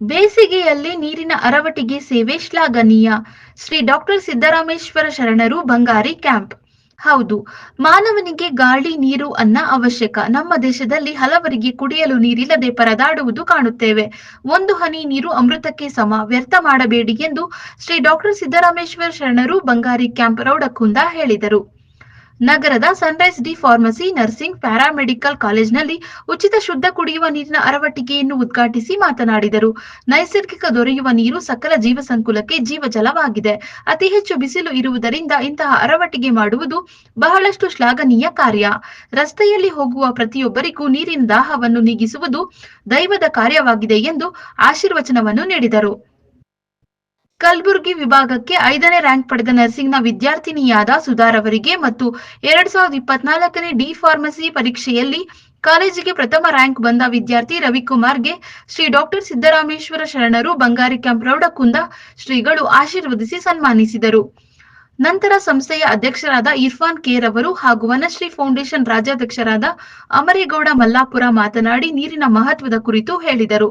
ಬೇಸಿಗೆಯಲ್ಲಿ ನೀರಿನ ಅರವಟಿಗೆ ಸೇವೆ ಶ್ಲಾಘನೀಯ. ಶ್ರೀ ಡಾಕ್ಟರ್ ಸಿದ್ದರಾಮೇಶ್ವರ ಶರಣರು ಬಂಗಾರಿ ಕ್ಯಾಂಪ್. ಹೌದು, ಮಾನವನಿಗೆ ಗಾಳಿ ನೀರು ಅನ್ನ ಅವಶ್ಯಕ. ನಮ್ಮ ದೇಶದಲ್ಲಿ ಹಲವರಿಗೆ ಕುಡಿಯಲು ನೀರಿಲ್ಲದೆ ಪರದಾಡುವುದು ಕಾಣುತ್ತೇವೆ. ಒಂದು ಹನಿ ನೀರು ಅಮೃತಕ್ಕೆ ಸಮ. ವ್ಯರ್ಥ ಮಾಡಬೇಡಿ ಎಂದು ಶ್ರೀ ಡಾಕ್ಟರ್ ಸಿದ್ದರಾಮೇಶ್ವರ ಶರಣರು ಬಂಗಾರಿ ಕ್ಯಾಂಪ್ ರೌಡಕುಂದ ಹೇಳಿದರು. ನಗರದ Sunrise D pharmacy nursing paramedical ಕಾಲೇಜ್ನಲ್ಲಿ ಉಚಿತ ಶುದ್ಧ ಕುಡಿಯುವ ನೀರಿನ ಅರವಟ್ಟಿಗೆಯನ್ನು ಉದ್ಘಾಟಿಸಿ ಮಾತನಾಡಿದರು. ನೈಸರ್ಗಿಕ ದೊರೆಯುವ ನೀರು ಸಕಲ ಜೀವ ಸಂಕುಲಕ್ಕೆ ಜೀವಜಲವಾಗಿದೆ. ಅತಿ ಹೆಚ್ಚು ಬಿಸಿಲು ಇರುವುದರಿಂದ ಇಂತಹ ಅರವಟ್ಟಿಗೆ ಮಾಡುವುದು ಬಹಳಷ್ಟು ಶ್ಲಾಘನೀಯ ಕಾರ್ಯ. ರಸ್ತೆಯಲ್ಲಿ ಹೋಗುವ ಪ್ರತಿಯೊಬ್ಬರಿಗೂ ನೀರಿನ ದಾಹವನ್ನು ನೀಗಿಸುವುದು ದೈವದ ಕಾರ್ಯವಾಗಿದೆ ಎಂದು ಆಶೀರ್ವಚನವನ್ನು ನೀಡಿದರು. ಕಲಬುರಗಿ ವಿಭಾಗಕ್ಕೆ ಐದನೇ ರ್ಯಾಂಕ್ ಪಡೆದ ನರ್ಸಿಂಗ್ನ ವಿದ್ಯಾರ್ಥಿನಿಯಾದ ಸುಧಾರ್ ಅವರಿಗೆ ಮತ್ತು ಎರಡ್ ಸಾವಿರದ ಇಪ್ಪತ್ನಾಲ್ಕನೇ ಡಿ ಫಾರ್ಮಸಿ ಪರೀಕ್ಷೆಯಲ್ಲಿ ಕಾಲೇಜಿಗೆ ಪ್ರಥಮ ರ್ಯಾಂಕ್ ಬಂದ ವಿದ್ಯಾರ್ಥಿ ರವಿಕುಮಾರ್ಗೆ ಶ್ರೀ ಡಾಕ್ಟರ್ ಸಿದ್ದರಾಮೇಶ್ವರ ಶರಣರು ಬಂಗಾರಿ ಕ್ಯಾಂಪ್ ರೌಡಕುಂದ ಶ್ರೀಗಳು ಆಶೀರ್ವದಿಸಿ ಸನ್ಮಾನಿಸಿದರು. ನಂತರ ಸಂಸ್ಥೆಯ ಅಧ್ಯಕ್ಷರಾದ ಇರ್ಫಾನ್ ಕೇರ್ ಅವರು ಹಾಗೂ ವನಶ್ರೀ ಫೌಂಡೇಶನ್ ರಾಜ್ಯಾಧ್ಯಕ್ಷರಾದ ಅಮರೇಗೌಡ ಮಲ್ಲಾಪುರ ಮಾತನಾಡಿ ನೀರಿನ ಮಹತ್ವದ ಕುರಿತು ಹೇಳಿದರು.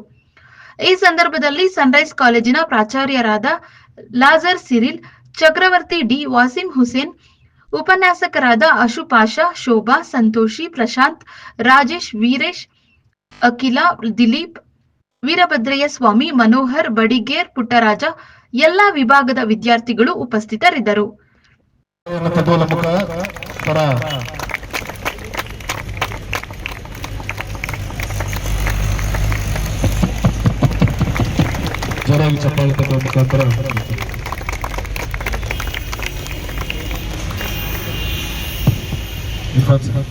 ಈ ಸಂದರ್ಭದಲ್ಲಿ ಸನ್ರೈಸ್ ಕಾಲೇಜಿನ ಪ್ರಾಚಾರ್ಯರಾದ Lazar Cyril, Chakravarthi D Wasim Hussain, ಉಪನ್ಯಾಸಕರಾದ ಅಶುಪಾಷ ಶೋಭಾ, ಸಂತೋಷಿ, ಪ್ರಶಾಂತ್, ರಾಜೇಶ್, ವೀರೇಶ್, ಅಖಿಲ, ದಿಲೀಪ್, ವೀರಭದ್ರಯ್ಯ ಸ್ವಾಮಿ, ಮನೋಹರ್, ಬಡಿಗೇರ್, ಪುಟ್ಟರಾಜ, ಎಲ್ಲ ವಿಭಾಗದ ವಿದ್ಯಾರ್ಥಿಗಳು ಉಪಸ್ಥಿತರಿದ್ದರು. ತಗೋಲ ಮುಖ ಪರ ಜೋರಾಗಿ ಚಪ್ಪಾಳೆ ತಗೊಳ್ಳುವ ಮುಖಾಂತರ ಇರ್ಫಾನ್ ಸರ್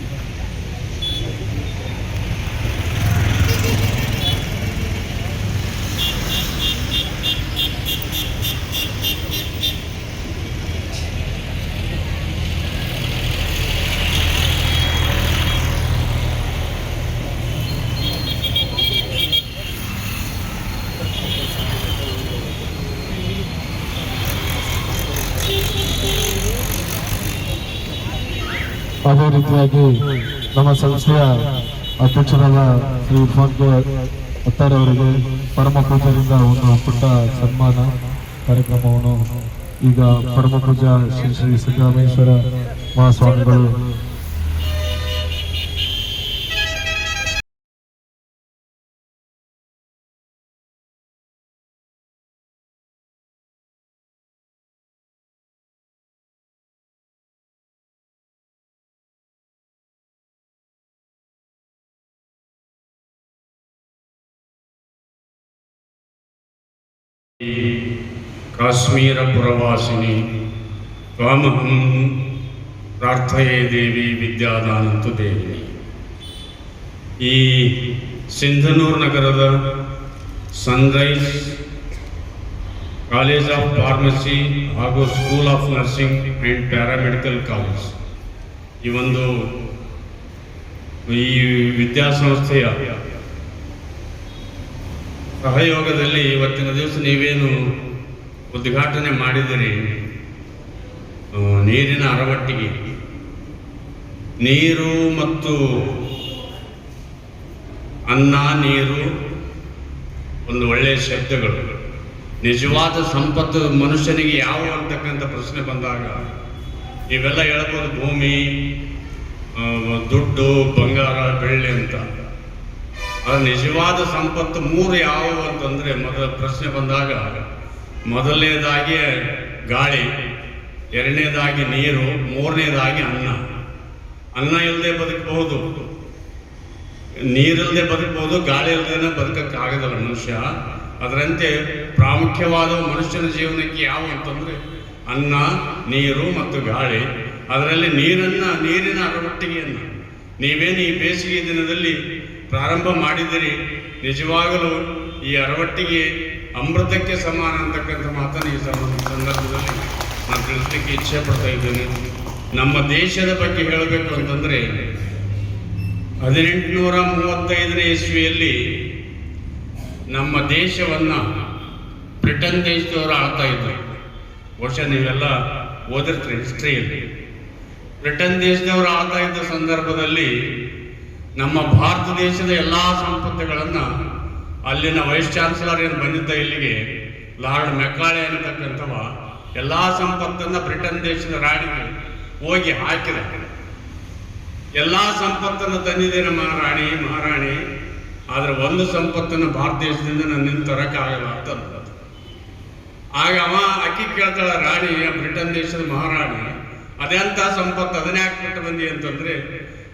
ಅದೇ ರೀತಿಯಾಗಿ ನಮ್ಮ ಸಂಸ್ಥೆಯ ಅಧ್ಯಕ್ಷರಾದ ಶ್ರೀ ಭಾಗ್ಯ ಅತ್ತಾರವರಿಗೆ ಪರಮ ಪೂಜರಿಂದ ಒಂದು ಪುಟ್ಟ ಸನ್ಮಾನ ಕಾರ್ಯಕ್ರಮವನ್ನು ಈಗ ಪರಮ ಪೂಜಾ ಶ್ರೀ ಶ್ರೀ ಸಿದ್ದರಾಮೇಶ್ವರ ಮಹಾಸ್ವಾಮಿಗಳು ಕಾಶ್ಮೀರ ಪುರವಾಸಿನಿ ತ್ವಾಮಹಂ ಪ್ರಾರ್ಥಯೇ ದೇವಿ ವಿದ್ಯಾದಾನಂತು ದೇವಿ ಈ ಸಿಂಧನೂರು ನಗರದ ಸನ್ರೈಸ್ ಕಾಲೇಜ್ ಆಫ್ ಫಾರ್ಮಸಿ ಹಾಗೂ school of nursing and paramedical college. ಈ ಒಂದು ಈ ವಿದ್ಯಾಸಂಸ್ಥೆಯ ಸಹಯೋಗದಲ್ಲಿ ಇವತ್ತಿನ ದಿವಸ ನೀವೇನು ಉದ್ಘಾಟನೆ ಮಾಡಿದಿರಿ ನೀರಿನ ಅರವಟ್ಟಿಗೆ. ನೀರು ಮತ್ತು ಅನ್ನ, ನೀರು ಒಂದು ಒಳ್ಳೆಯ ಶಬ್ದಗಳು. ನಿಜವಾದ ಸಂಪತ್ತು ಮನುಷ್ಯನಿಗೆ ಯಾವ ಅಂತಕ್ಕಂಥ ಪ್ರಶ್ನೆ ಬಂದಾಗ ಇವೆಲ್ಲ ಹೇಳ್ಬೋದು ಭೂಮಿ ದುಡ್ಡು, ಬಂಗಾರ, ಬೆಳ್ಳಿ ಅಂತ. ಅದು ನಿಜವಾದ ಸಂಪತ್ತು ಮೂರು ಯಾವುವು ಅಂತಂದರೆ ಮೊದಲ ಪ್ರಶ್ನೆ ಬಂದಾಗ, ಮೊದಲನೇದಾಗಿ ಗಾಳಿ, ಎರಡನೇದಾಗಿ ನೀರು, ಮೂರನೇದಾಗಿ ಅನ್ನ. ಅನ್ನ ಇಲ್ಲದೆ ಬದುಕಬಹುದು. ನೀರಿಲ್ಲದೆ ಬದುಕಬಹುದು, ಗಾಳಿ ಇಲ್ಲದೆ ಬದುಕಕ್ಕಾಗದಲ್ಲ ಮನುಷ್ಯ. ಅದರಂತೆ ಪ್ರಾಮುಖ್ಯವಾದ ಮನುಷ್ಯನ ಜೀವನಕ್ಕೆ ಯಾವ ಅಂತಂದರೆ, ಅನ್ನ, ನೀರು ಮತ್ತು ಗಾಳಿ. ಅದರಲ್ಲಿ ನೀರನ್ನು, ನೀರಿನ ಅರವಟ್ಟಿಗೆಯನ್ನು ನೀವೇನು ಈ ಬೇಸಿಗೆ ದಿನದಲ್ಲಿ ಪ್ರಾರಂಭ ಮಾಡಿದಿರಿ. ನಿಜವಾಗಲೂ ಈ ಅರವಟ್ಟಿಗೆ ಅಮೃತಕ್ಕೆ ಸಮಾನ ಅಂತಕ್ಕಂಥ ಮಾತನ್ನು ಈ ಸಂದರ್ಭದಲ್ಲಿ ನಾನು ತಿಳಿಸ್ಲಿಕ್ಕೆ ಇಚ್ಛೆ ಪಡ್ತಾ ಇದ್ದೇನೆ. ನಮ್ಮ ದೇಶದ ಬಗ್ಗೆ ಹೇಳಬೇಕು ಅಂತಂದರೆ, ಹದಿನೆಂಟುನೂರ ಮೂವತ್ತೈದನೇ ಇಸ್ವಿಯಲ್ಲಿ ನಮ್ಮ ದೇಶವನ್ನು ಬ್ರಿಟನ್ ದೇಶದವರು ಆಳ್ತಾ ಇದ್ದರು ವರ್ಷ ನೀವೆಲ್ಲ ಓದಿರ್ತೀರಿ ಹಿಸ್ಟ್ರಿಯಲ್ಲಿ. ಬ್ರಿಟನ್ ದೇಶದವರು ಆಳ್ತಾ ಇದ್ದ ಸಂದರ್ಭದಲ್ಲಿ ನಮ್ಮ ಭಾರತ ದೇಶದ ಎಲ್ಲ ಸಂಪತ್ತುಗಳನ್ನು ಅಲ್ಲಿನ ವೈಸ್ ಚಾನ್ಸಲರ್ ಏನು ಬಂದಿದ್ದ ಇಲ್ಲಿಗೆ, ಲಾರ್ಡ್ ಮೆಕ್ಕಾಳೆ ಅನ್ನತಕ್ಕಂಥವ ಎಲ್ಲ ಸಂಪತ್ತನ್ನು ಬ್ರಿಟನ್ ದೇಶದ ರಾಣಿಗೆ ಹೋಗಿ ಹಾಕಿದ ಎಲ್ಲ ಸಂಪತ್ತನ್ನು ತಂದಿದೆ ನಮ್ಮ ರಾಣಿ, ಮಹಾರಾಣಿ, ಆದರೆ ಒಂದು ಸಂಪತ್ತನ್ನು ಭಾರತ ದೇಶದಿಂದ ನನ್ನಿಂದ ಆಗಲ್ಲ ಅಂತ. ಆಗ ಅವ ಅಕ್ಕಿ ಕೇಳ್ತಾಳ, ರಾಣಿ ಬ್ರಿಟನ್ ದೇಶದ ಮಹಾರಾಣಿ, ಅದೆಂತ ಸಂಪತ್ತು ಅದನ್ನೇ ಹಾಕ್ಬಿಟ್ಟು ಬಂದಿ ಅಂತಂದ್ರೆ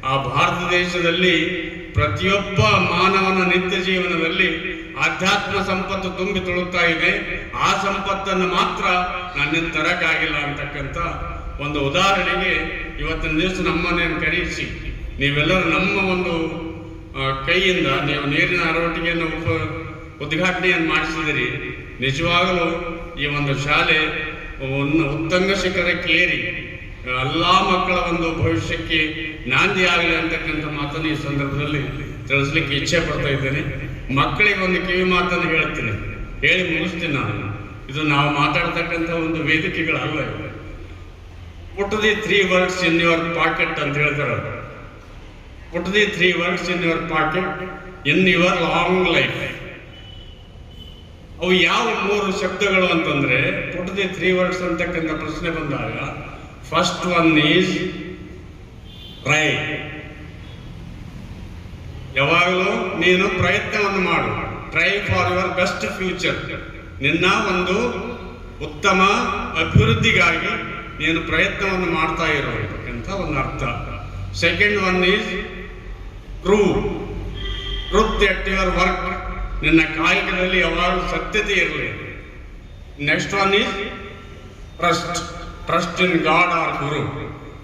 ಆ ಭಾರತ ದೇಶದಲ್ಲಿ ಪ್ರತಿಯೊಬ್ಬ ಮಾನವನ ನಿತ್ಯ ಜೀವನದಲ್ಲಿ ಆಧ್ಯಾತ್ಮ ಸಂಪತ್ತು ತುಂಬಿ ತುಳುಕ್ತಾ ಇದೆ. ಆ ಸಂಪತ್ತನ್ನು ಮಾತ್ರ ನನ್ನಿಂದ ತರಕ್ಕಾಗಿಲ್ಲ ಅಂತಕ್ಕಂಥ ಒಂದು ಉದಾಹರಣೆಗೆ ಇವತ್ತಿನ ದಿವಸ ನಮ್ಮನ್ನೇನು ಕರೆಯಿಸಿ ನೀವೆಲ್ಲರೂ ನಮ್ಮ ಒಂದು ಕೈಯಿಂದ ನೀವು ನೀರಿನ ಅರವಟಿಕೆಯನ್ನು ಉಪ, ಉದ್ಘಾಟನೆಯನ್ನು ಮಾಡಿಸಿದಿರಿ. ನಿಜವಾಗಲೂ ಈ ಒಂದು ಶಾಲೆ ಒಂದು ಉತ್ತಂಗ ಶಿಖರಕ್ಕೆ ಏರಿ ಎಲ್ಲ ಮಕ್ಕಳ ಒಂದು ಭವಿಷ್ಯಕ್ಕೆ ನಾಂದಿ ಆಗಲಿ ಅಂತಕ್ಕಂಥ ಮಾತನ್ನು ಈ ಸಂದರ್ಭದಲ್ಲಿ ತಿಳಿಸ್ಲಿಕ್ಕೆ ಇಚ್ಛೆ ಪಡ್ತಾ ಇದ್ದೇನೆ. ಮಕ್ಕಳಿಗೆ ಒಂದು ಕಿವಿ ಮಾತನ್ನು ಹೇಳ್ತೀನಿ. ಹೇಳಿ ಮುಗಿಸ್ತೀನಿ ನಾನು. ಇದು ನಾವು ಮಾತಾಡ್ತಕ್ಕಂಥ ಒಂದು ವೇದಿಕೆಗಳಲ್ಲ ಇವೆ. Put the three words in your pocket ಅಂತ ಹೇಳ್ತಾರೆ put the three words in your pocket in your long life ಅವು ಯಾವ ಮೂರು ಶಬ್ದಗಳು ಅಂತಂದ್ರೆ ಪುಟ್ ದಿ ತ್ರೀ ವರ್ಡ್ಸ್ ಅಂತಕ್ಕಂಥ ಪ್ರಶ್ನೆ ಬಂದಾಗ ಫಸ್ಟ್ ಒನ್ ಈಸ್ ಟ್ರೈ ಯಾವಾಗಲೂ ನೀನು ಪ್ರಯತ್ನವನ್ನು ಮಾಡು. Try for your best future ನಿನ್ನ ಒಂದು ಉತ್ತಮ ಅಭಿವೃದ್ಧಿಗಾಗಿ ನೀನು ಪ್ರಯತ್ನವನ್ನು ಮಾಡ್ತಾ ಅಂತ ಒಂದು ಅರ್ಥ. Second one is true truth at your work ನಿನ್ನ ಕಾಯಕದಲ್ಲಿ ಯಾವಾಗಲೂ ಸತ್ಯತೆ ಇರಲಿ. Next one is trust trust in God or guru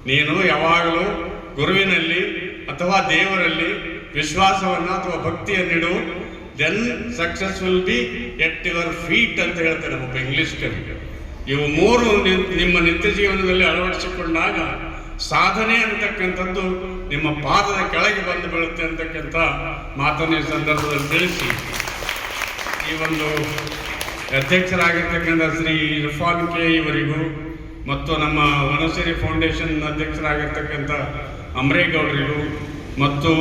ನೀನು ಯಾವಾಗಲೂ ಗುರುವಿನಲ್ಲಿ ಅಥವಾ ದೇವರಲ್ಲಿ ವಿಶ್ವಾಸವನ್ನು ಅಥವಾ ಭಕ್ತಿಯನ್ನಿಡು. Then success will be at your feet ಅಂತ ಹೇಳ್ತಾರೆ ಒಬ್ಬ ಇಂಗ್ಲಿಷ್ ಕವಿ ಇವು ಮೂರು ನಿಮ್ಮ ನಿತ್ಯ ಜೀವನದಲ್ಲಿ ಅಳವಡಿಸಿಕೊಂಡಾಗ ಸಾಧನೆ ಅಂತಕ್ಕಂಥದ್ದು ನಿಮ್ಮ ಪಾದದ ಕೆಳಗೆ ಬಂದು ಬೀಳುತ್ತೆ ಅಂತಕ್ಕಂಥ ಮಾತನ್ನು ಈ ಸಂದರ್ಭದಲ್ಲಿ ತಿಳಿಸಿ. ಈ ಒಂದು ಅಧ್ಯಕ್ಷರಾಗಿರ್ತಕ್ಕಂಥ ಶ್ರೀ ಇರ್ಫಾನ್ ಕೆ ಇವರಿಗೂ ಮತ್ತು ನಮ್ಮ ವನಸಿರಿ ಫೌಂಡೇಶನ್ ಅಧ್ಯಕ್ಷರಾಗಿರ್ತಕ್ಕಂಥ ಅಮರೇಗೌಡರಿಗೂ ಮತ್ತು